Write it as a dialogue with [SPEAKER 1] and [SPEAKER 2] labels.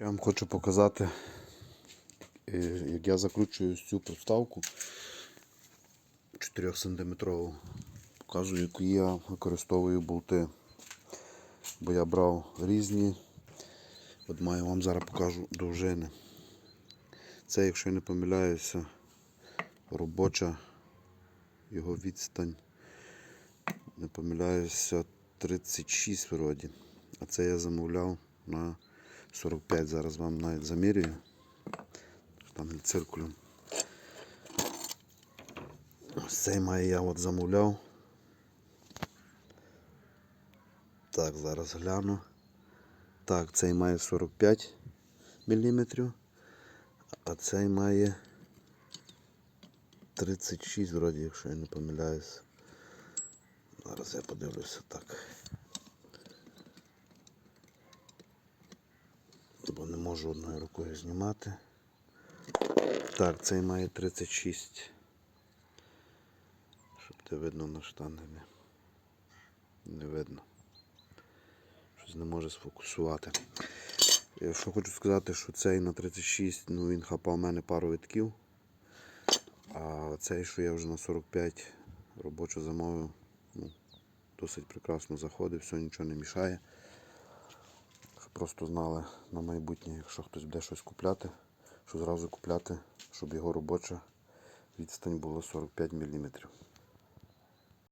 [SPEAKER 1] Я вам хочу показати, е, як я закручую цю проставку 4 сантиметрову. Покажу, яку я використовую болти. Бо я брав різні. От маю вам зараз покажу довжини. Це, якщо я не помиляюся, робоча його відстань. Не помиляюся, 36 вроді. А це я замовляв на 45. Зараз вам навіть замірюю. Там циркулем. Ось цей має я от замовляв. Так, зараз гляну. Так, цей має 45 мм, а цей має 36 вроді, якщо я не помиляюсь. Зараз я подивлюся так. Бо не можу одною рукою знімати. Так, цей має 36. Щоб те видно на штангелі. Не видно. Щось не може сфокусувати. Е, Що хочу сказати, що цей на 36, ну він хапав мене пару витків. А цей, що я вже на 45 робочо замовив, ну, досить прекрасно заходить, все нічого не мішає. Просто знали на майбутнє, якщо хтось буде щось купляти, що зразу купляти, щоб його робоча відстань була 45 мм.